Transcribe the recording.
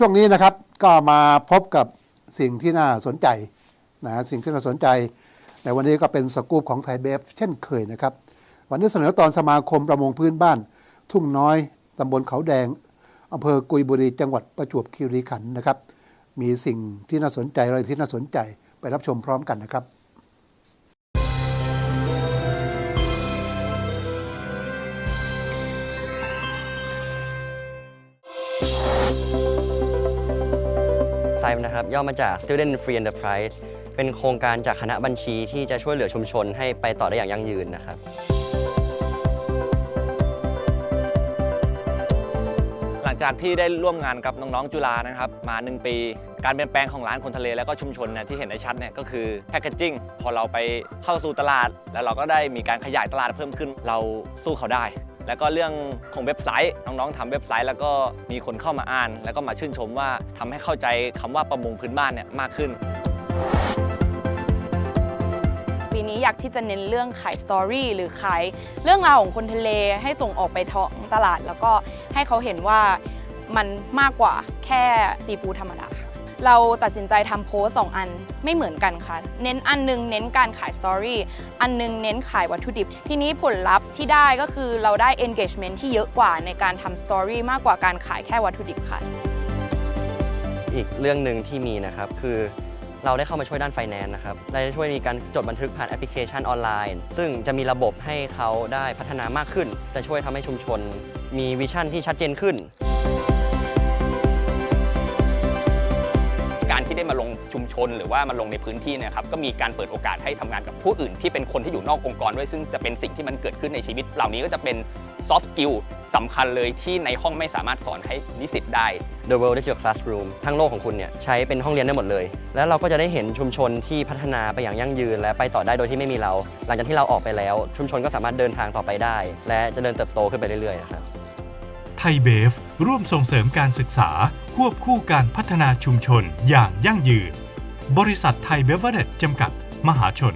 ช่วงนี้นะครับก็มาพบกับสิ่งที่น่าสนใจนะฮะสิ่งที่น่าสนใจ ในวันนี้ก็เป็นสกู๊ปของไทยเบฟเช่นเคยนะครับ วันนี้เสนอตอนสมาคมประมงพื้นบ้าน ทุ่งน้อยตำบลเขาแดงอำเภอกุยบุรีจังหวัดประจวบคีรีขันธ์นะครับ มีสิ่งที่น่าสนใจอะไรที่น่าสนใจไปรับชมพร้อมกันนะครับ ไซม์นะครับย่อมาจาก Student Free Enterprise เป็นโครงการจากคณะบัญชีที่จะช่วยเหลือชุมชนให้ไปต่อได้อย่างยั่งยืนนะครับ หลังจากที่ได้ร่วมงานกับน้องๆจุฬานะครับมา 1 ปี การเปลี่ยนแปลงของร้านคนทะเลแล้วก็ชุมชนเนี่ยที่เห็นได้ชัดเนี่ยก็คือแพคเกจจิ้งพอเราไปเข้าสู่ตลาด แล้วเราก็ได้มีการขยายตลาดเพิ่มขึ้น เราสู้เขาได้ แล้วก็เรื่องของเว็บไซต์น้องๆทำเว็บไซต์ แล้วก็มีคนเข้ามาอ่าน แล้วก็มาชื่นชมว่าทำให้เข้าใจคำว่าประมงพื้นบ้านเนี่ยมากขึ้นปีนี้อยากที่จะเน้นเรื่องขายสตอรี่หรือขายเรื่องราวของคนทะเลให้ส่งออกไปท้องตลาด แล้วก็ให้เขาเห็นว่ามันมากกว่าแค่ซีฟู้ดธรรมดาค่ะ เราตัดสินใจทำโพสสองอันไม่เหมือนกันค่ะ เน้นอันหนึงเน้นการขายสตอรี่อันหนึงเน้นขายวัตถุดิบ ทีนี้ผลลัพธ์ที่ได้ก็คือเราได้ engagement ที่เยอะกว่าในการทำสตอรี่มากกว่าการขายแค่วัตถุดิบค่ะอีกเรื่องหนึ่งที่มีนะครับคือเราได้เข้ามาช่วยด้านไฟแนนซ์นะครับได้ช่วยมีการจดบันทึกผ่านแอปพลิเคชันออนไลน์ ซึ่งจะมีระบบให้เขาได้พัฒนามากขึ้น จะช่วยทำให้ชุมชน มีวิชั่นที่ชัดเจนขึ้น การที่ได้มาลงชุมชน หรือว่ามาลงในพื้นที่เนะครับก็มีการเปิดโอกาสให้ทำงานกับผู้อื่นที่เป็นคนที่อยู่นอกองค์กรด้วยซึ่งจะเป็นสิ่งที่มันเกิดขึ้นในชีวิต เหล่านี้ก็จะเป็น soft skill สำคัญเลยที่ในห้องไม่สามารถสอนให้นิสิตได้ The World Digital Classroom ทั้งโลกของคุณเนี่ยใช้เป็นห้องเรียนได้หมดเลย แล้วเราก็จะได้เห็นชุมชนที่พัฒนาไปอย่างยั่งยืน และไปต่อได้โดยที่ไม่มีเรา หลังจากที่เราออกไปแล้ว ชุมชนก็สามารถเดินทางต่อไปได้ และจะเดินเติบโตขึ้นไปเรื่อยๆนะครับไทยเบฟร่วมส่งเสริมการศึกษา ควบคู่การพัฒนาชุมชนอย่างยั่งยืน บริษัทไทยเบเวอร์เรจจำกัด มหาชน